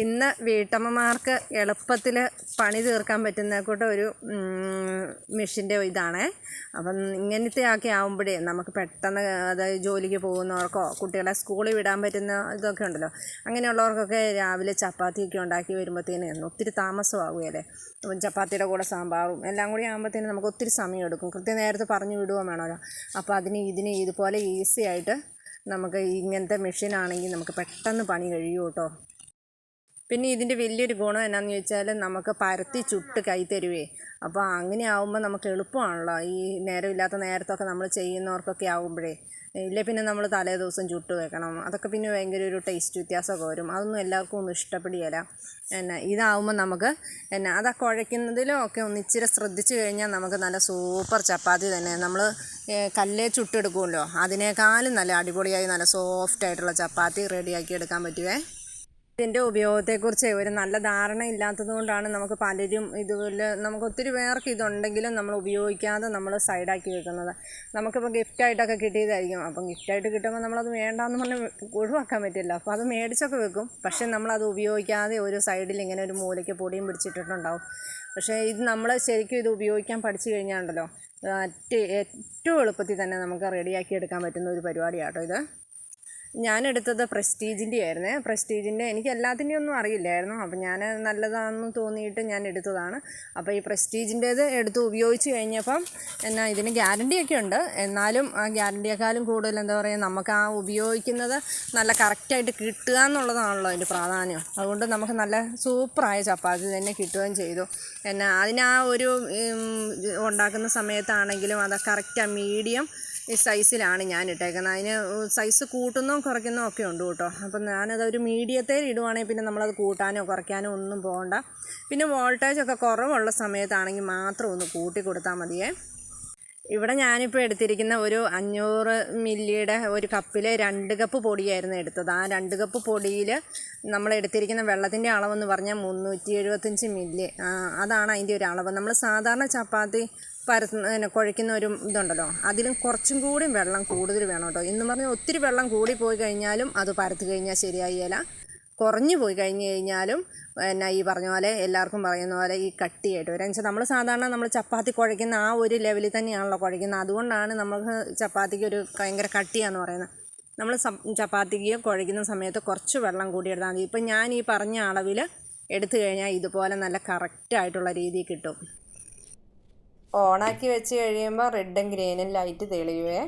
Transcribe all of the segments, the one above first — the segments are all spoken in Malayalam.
ഇന്ന് വീട്ടമ്മമാർക്ക് എളുപ്പത്തിൽ പണി തീർക്കാൻ പറ്റുന്ന കൂട്ട ഒരു മെഷീന്റെ ഇതാണേ. അപ്പം ഇങ്ങനത്തെ ഒക്കെ ആകുമ്പോഴേ നമുക്ക് പെട്ടെന്ന് അതായത് ജോലിക്ക് പോകുന്നവർക്കോ കുട്ടികളെ സ്കൂളിൽ വിടാൻ പറ്റുന്ന ഇതൊക്കെ ഉണ്ടല്ലോ. അങ്ങനെയുള്ളവർക്കൊക്കെ രാവിലെ ചപ്പാത്തിയൊക്കെ ഉണ്ടാക്കി വരുമ്പോഴത്തേന് ഒത്തിരി താമസമാകുകയല്ലേ. അപ്പം ചപ്പാത്തിയുടെ കൂടെ സാമ്പാറും എല്ലാം കൂടി ആകുമ്പോഴത്തേന് നമുക്ക് ഒത്തിരി സമയം എടുക്കും. കൃത്യനേരത്ത് പറഞ്ഞു വിടുകയും വേണമല്ലോ. അപ്പോൾ അതിന് ഇതിന് ഇതുപോലെ ഈസി ആയിട്ട് നമുക്ക് ഇങ്ങനത്തെ മെഷീനാണെങ്കിൽ നമുക്ക് പെട്ടെന്ന് പണി കഴിയും കേട്ടോ. പിന്നെ ഇതിന്റെ വലിയൊരു ഗുണം എന്നാന്ന് ചോദിച്ചാൽ നമുക്ക് പരത്തി ചുട്ട് കൈ തരുവേ. അപ്പോൾ അങ്ങനെ ആവുമ്പോൾ നമുക്ക് എളുപ്പമാണല്ലോ. ഈ നേരമില്ലാത്ത നേരത്തൊക്കെ നമ്മൾ ചെയ്യുന്നവർക്കൊക്കെ ആകുമ്പോഴേ ഇല്ലേ പിന്നെ നമ്മൾ തലേ ദിവസം ചുട്ട് വെക്കണം. അതൊക്കെ പിന്നെ ഭയങ്കര ഒരു ടേസ്റ്റ് വ്യത്യാസമൊക്കെ വരും. അതൊന്നും എല്ലാവർക്കും ഒന്നും ഇഷ്ടപ്പെടുകയില്ല എന്നാ ഇതാവുമ്പോൾ നമുക്ക് എന്നാ അത് കുഴയ്ക്കുന്നതിലും ഒക്കെ ഒന്ന് ഇച്ചിരി ശ്രദ്ധിച്ചു കഴിഞ്ഞാൽ നമുക്ക് നല്ല സൂപ്പർ ചപ്പാത്തി തന്നെ. നമ്മൾ കല്ലേ ചുട്ടെടുക്കുമല്ലോ. അതിനേക്കാളും നല്ല അടിപൊളിയായി നല്ല സോഫ്റ്റ് ആയിട്ടുള്ള ചപ്പാത്തി റെഡിയാക്കി എടുക്കാൻ പറ്റുമേ ഇതിന്റെ ഉപയോഗത്തെക്കുറിച്ച് ഒരു നല്ല ധാരണ ഇല്ലാത്തതുകൊണ്ടാണ് നമുക്ക് പലരും ഇതുപോലെ നമുക്ക് ഒത്തിരി പേർക്ക് ഇതുണ്ടെങ്കിലും നമ്മൾ ഉപയോഗിക്കാതെ നമ്മൾ സൈഡാക്കി വെക്കുന്നത്. നമുക്കിപ്പോൾ ഗിഫ്റ്റായിട്ടൊക്കെ കിട്ടിയതായിരിക്കും. അപ്പം ഗിഫ്റ്റായിട്ട് കിട്ടുമ്പോൾ നമ്മളത് വേണ്ടാന്ന് പറഞ്ഞ് ഒഴിവാക്കാൻ പറ്റില്ല. അപ്പോൾ അത് മേടിച്ചൊക്കെ വെക്കും. പക്ഷേ നമ്മളത് ഉപയോഗിക്കാതെ ഒരു സൈഡിൽ ഇങ്ങനെ ഒരു മൂലയ്ക്ക് പൊടിയും പിടിച്ചിട്ടിട്ടുണ്ടാവും. പക്ഷേ ഇത് നമ്മൾ ശരിക്കും ഇത് ഉപയോഗിക്കാൻ പഠിച്ചു കഴിഞ്ഞാണ്ടല്ലോ ഏറ്റവും എളുപ്പത്തിൽ തന്നെ നമുക്ക് റെഡിയാക്കി എടുക്കാൻ പറ്റുന്ന ഒരു പരിപാടിയാട്ടോ ഇത്. ഞാൻ എടുത്തത് പ്രസ്റ്റീജിന്റെ ആയിരുന്നേ. പ്രസ്റ്റീജിന്റെ എനിക്ക് എല്ലാത്തിന്റെയും ഒന്നും അറിയില്ലായിരുന്നു. അപ്പം ഞാൻ നല്ലതാണെന്ന് തോന്നിയിട്ട് ഞാൻ എടുത്തതാണ്. അപ്പോൾ ഈ പ്രസ്റ്റീജിന്റേത് എടുത്ത് ഉപയോഗിച്ച് കഴിഞ്ഞപ്പം എന്നാൽ ഇതിന് ഗ്യാരണ്ടിയൊക്കെ ഉണ്ട്. എന്നാലും ആ ഗ്യാരണ്ടിയേക്കാളും കൂടുതൽ എന്താ പറയുക നമുക്ക് ആ ഉപയോഗിക്കുന്നത് നല്ല കറക്റ്റായിട്ട് കിട്ടുക എന്നുള്ളതാണല്ലോ അതിന്റെ പ്രാധാന്യം. അതുകൊണ്ട് നമുക്ക് നല്ല സൂപ്പറായ ചപ്പാത്തി തന്നെ കിട്ടുകയും ചെയ്തു. എന്നാൽ അതിന് ആ ഒരു ഉണ്ടാക്കുന്ന സമയത്താണെങ്കിലും അത് കറക്റ്റ് മീഡിയം ഈ സൈസിലാണ് ഞാൻ ഇട്ടേക്കുന്നത് അതിന് സൈസ് കൂട്ടുന്നോ കുറയ്ക്കുന്നോ ഒക്കെ ഉണ്ട് കേട്ടോ. അപ്പം ഞാനത് ഒരു മീഡിയത്തിൽ ഇടുവാണെങ്കിൽ പിന്നെ നമ്മളത് കൂട്ടാനോ കുറയ്ക്കാനോ ഒന്നും പോകണ്ട. പിന്നെ വോൾട്ടേജ് ഒക്കെ കുറവുള്ള സമയത്താണെങ്കിൽ മാത്രം ഒന്ന് കൂട്ടി കൊടുത്താൽ മതിയേ. ഇവിടെ ഞാനിപ്പോൾ എടുത്തിരിക്കുന്ന ഒരു അഞ്ഞൂറ് മില്ലിയുടെ ഒരു കപ്പിൽ രണ്ട് കപ്പ് പൊടിയായിരുന്നു എടുത്തത്. ആ രണ്ട് കപ്പ് പൊടിയിൽ നമ്മൾ എടുത്തിരിക്കുന്ന വെള്ളത്തിന്റെ അളവെന്ന് പറഞ്ഞാൽ മുന്നൂറ്റി എഴുപത്തഞ്ച് മില്ലി അതാണ് അതിന്റെ ഒരു അളവ്. നമ്മൾ സാധാരണ ചപ്പാത്തി പരത്തുന്ന കുഴയ്ക്കുന്ന ഒരു ഇതുണ്ടല്ലോ അതിലും കുറച്ചും കൂടി വെള്ളം കൂടുതൽ വേണം കേട്ടോ. എന്ന് പറഞ്ഞാൽ ഒത്തിരി വെള്ളം കൂടി പോയി കഴിഞ്ഞാലും അത് പരത്തു കഴിഞ്ഞാൽ ശരിയായില്ല കുറഞ്ഞു പോയി കഴിഞ്ഞ് കഴിഞ്ഞാലും പിന്നെ ഈ പറഞ്ഞ പോലെ എല്ലാവർക്കും പറയുന്ന പോലെ ഈ കട്ടിയായിട്ട് വരും. വെച്ചാൽ നമ്മൾ സാധാരണ നമ്മൾ ചപ്പാത്തി കുഴയ്ക്കുന്ന ആ ഒരു ലെവലിൽ തന്നെയാണല്ലോ കുഴയ്ക്കുന്നത്. അതുകൊണ്ടാണ് നമുക്ക് ചപ്പാത്തിക്ക് ഒരു ഭയങ്കര കട്ടിയാന്ന് പറയുന്നത്. നമ്മൾ ചപ്പാത്തിക്ക് കുഴയ്ക്കുന്ന സമയത്ത് കുറച്ച് വെള്ളം കൂടി എടുത്താൽ മതി. ഇപ്പം ഞാൻ ഈ പറഞ്ഞ അളവിൽ എടുത്തു കഴിഞ്ഞാൽ ഇതുപോലെ നല്ല കറക്റ്റായിട്ടുള്ള രീതിയിൽ കിട്ടും. ഓണാക്കി വെച്ച് കഴിയുമ്പോൾ റെഡും ഗ്രീനും ലൈറ്റ് തെളിയുവേ.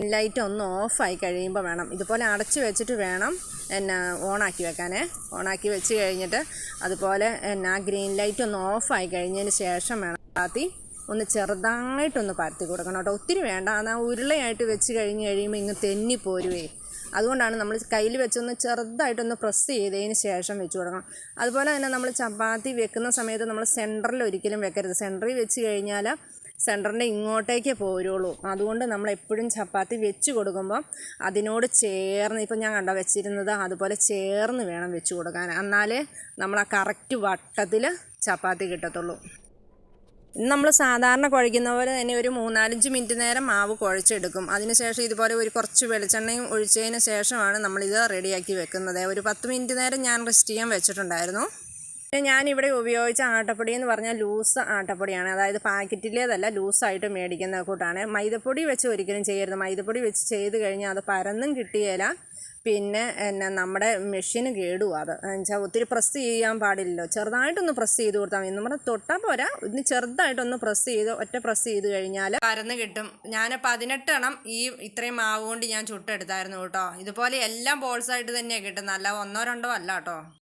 ലൈറ്റ് ഒന്ന് ഓഫായി കഴിയുമ്പോൾ വേണം. ഇതുപോലെ അടച്ച് വെച്ചിട്ട് വേണം എന്നാ ഓണാക്കി വെക്കാനേ. ഓണാക്കി വെച്ച് കഴിഞ്ഞിട്ട് അതുപോലെ എന്നാ ഗ്രീൻ ലൈറ്റ് ഒന്ന് ഓഫായി കഴിഞ്ഞതിന് ശേഷം വേണം കാത്തി ഒന്ന് ചെറുതായിട്ടൊന്ന് പരത്തി കൊടുക്കണം കേട്ടോ. ഒത്തിരി വേണ്ട. എന്നാൽ ഉരുളയായിട്ട് വെച്ച് കഴിഞ്ഞ് കഴിയുമ്പോൾ ഇങ്ങ് തെന്നി പോരുവേ. അതുകൊണ്ടാണ് നമ്മൾ കയ്യിൽ വെച്ചൊന്ന് ചെറുതായിട്ടൊന്ന് പ്രസ് ചെയ്തതിന് ശേഷം വെച്ച് കൊടുക്കണം. അതുപോലെ തന്നെ നമ്മൾ ചപ്പാത്തി വെക്കുന്ന സമയത്ത് നമ്മൾ സെന്ററിൽ ഒരിക്കലും വെക്കരുത്. സെന്ററിൽ വെച്ച് കഴിഞ്ഞാൽ സെന്ററിന്റെ ഇങ്ങോട്ടേക്ക് പോരുള്ളൂ. അതുകൊണ്ട് നമ്മൾ എപ്പോഴും ചപ്പാത്തി വെച്ച് കൊടുക്കുമ്പോൾ അതിനോട് ചേർന്ന് ഇപ്പം ഞാൻ കണ്ട വെച്ചിരുന്നത് അതുപോലെ ചേർന്ന് വേണം വെച്ച് കൊടുക്കാൻ. എന്നാലേ നമ്മൾ ആ കറക്റ്റ് വട്ടത്തിൽ ചപ്പാത്തി കിട്ടത്തുള്ളൂ. നമ്മൾ സാധാരണ കുഴയ്ക്കുന്ന പോലെ തന്നെ ഒരു മൂന്നാലഞ്ച് മിനിറ്റ് നേരം മാവ് കുഴച്ചെടുക്കും. അതിനുശേഷം ഇതുപോലെ ഒരു കുറച്ച് വെളിച്ചെണ്ണയും ഒഴിച്ചതിന് ശേഷമാണ് നമ്മളിത് റെഡിയാക്കി വെക്കുന്നത്. ഒരു പത്ത് മിനിറ്റ് നേരം ഞാൻ റെസ്റ്റ് ചെയ്യാൻ വെച്ചിട്ടുണ്ടായിരുന്നു. ഞാനിവിടെ ഉപയോഗിച്ച ആട്ടപ്പൊടി എന്ന് പറഞ്ഞാൽ ലൂസ് ആട്ടപ്പൊടിയാണ്. അതായത് പാക്കറ്റിലേതല്ല ലൂസായിട്ട് മേടിക്കുന്ന കൂട്ടാണ്. മൈദപ്പൊടി വെച്ച് ഒരിക്കലും ചെയ്യരുത്. മൈദപ്പൊടി വെച്ച് ചെയ്ത് കഴിഞ്ഞാൽ അത് പരന്നും കിട്ടിയേല. പിന്നെ എന്നാ നമ്മുടെ മെഷീന് കേടും അത്. എന്നുവെച്ചാൽ ഒത്തിരി പ്രസ് ചെയ്യാൻ പാടില്ലല്ലോ. ചെറുതായിട്ടൊന്ന് പ്രസ് ചെയ്ത് കൊടുത്താൽ മതി. നമ്മുടെ തൊട്ടാൽ പോരാ. ഇന്ന് ചെറുതായിട്ടൊന്ന് പ്രസ് ചെയ്ത് ഒറ്റ പ്രസ് ചെയ്ത് കഴിഞ്ഞാൽ പരന്ന് കിട്ടും. ഞാൻ പതിനെട്ടെണ്ണം ഈ ഇത്രയും മാവ് കൊണ്ട് ഞാൻ ചുട്ടെടുത്തായിരുന്നു കേട്ടോ. ഇതുപോലെ എല്ലാം ബോൾസായിട്ട് തന്നെയാണ് കിട്ടുന്നത്. അല്ല ഒന്നോ രണ്ടോ അല്ല കേട്ടോ.